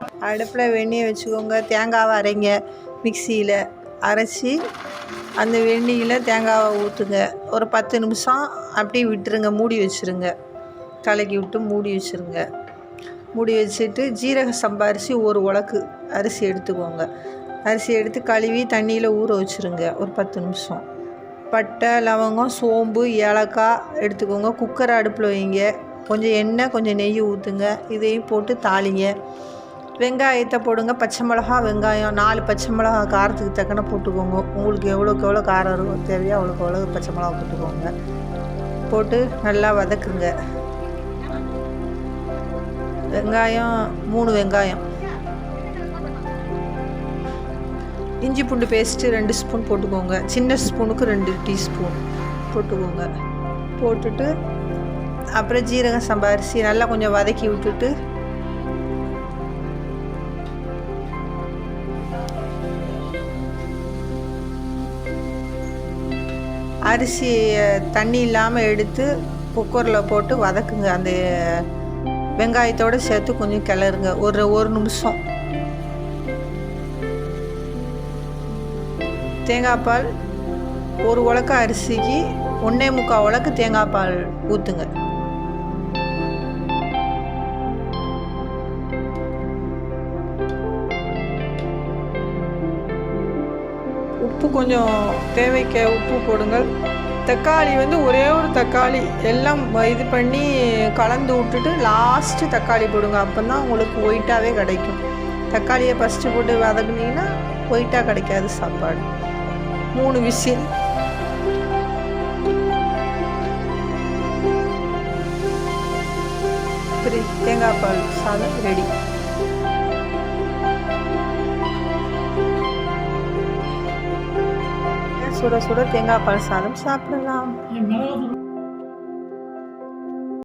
அடுப்பில் வெந்நியை வச்சுக்கோங்க. தேங்காவை அரைங்க மிக்சியில். அரைச்சி அந்த வெந்நியில் தேங்காவை ஊற்றுங்க ஒரு பத்து நிமிஷம் அப்படியே விட்டுருங்க. மூடி வச்சுருங்க. கலக்கி விட்டு மூடி வச்சுருங்க. மூடி வச்சுட்டு ஜீரக சம்பா அரிசி ஒரு உலக்கு அரிசி எடுத்துக்கோங்க. அரிசி எடுத்து கழுவி தண்ணியில் ஊற வச்சுருங்க. ஒரு பத்து நிமிஷம். பட்டை லவங்கம் சோம்பு ஏலக்காய் எடுத்துக்கோங்க. குக்கர் அடுப்பில் வைங்க. கொஞ்சம் எண்ணெய் கொஞ்சம் நெய் ஊற்றுங்க இதையும் போட்டு தாளிங்க. வெங்காயத்தை போடுங்க பச்சை மிளகா வெங்காயம் நாலு பச்சை மிளகா காரத்துக்கு தக்கன போட்டுக்கோங்க. உங்களுக்கு எவ்வளோக்கு எவ்வளோ காரம் இருக்கும் தேவையோ அவ்வளோக்கு அவ்வளோ பச்சை மிளகா போட்டுக்கோங்க. போட்டு நல்லா வதக்குங்க. வெங்காயம் மூணு வெங்காயம். இஞ்சி பூண்டு பேஸ்ட்டு ரெண்டு ஸ்பூன் போட்டுக்கோங்க. சின்ன ஸ்பூனுக்கு ரெண்டு டீஸ்பூன் போட்டுக்கோங்க. போட்டுட்டு அப்புறம் ஜீரகம் சம்பாரிசி நல்லா கொஞ்சம் வதக்கி விட்டுட்டு அரிசியை தண்ணி இல்லாமல் எடுத்து குக்கரில் போட்டு வதக்குங்க. அந்த வெங்காயத்தோடு சேர்த்து கொஞ்சம் கிளறுங்க. ஒரு ஒரு நிமிஷம். தேங்காய் பால் ஒரு உலக்க அரிசிக்கு ஒன்றே முக்கால் உலக்கு தேங்காய் பால் ஊற்றுங்க உப்பு கொஞ்சம் தேவைக்க உப்பு போடுங்கள். தக்காளி வந்து ஒரே ஒரு தக்காளி எல்லாம் இது பண்ணி கலந்து விட்டுட்டு லாஸ்ட்டு தக்காளி போடுங்க. அப்போ தான் உங்களுக்கு ஒயிட்டாகவே கிடைக்கும். தக்காளியை ஃபஸ்ட்டு போட்டு வதக்குனீங்கன்னா ஒயிட்டாக கிடைக்காது சாப்பாடு. மூணு விசில். தேங்காய் பால் சாதம் ரெடி சுட சுட தேங்காய் பால் சாதம் சாப்பிடலாம்.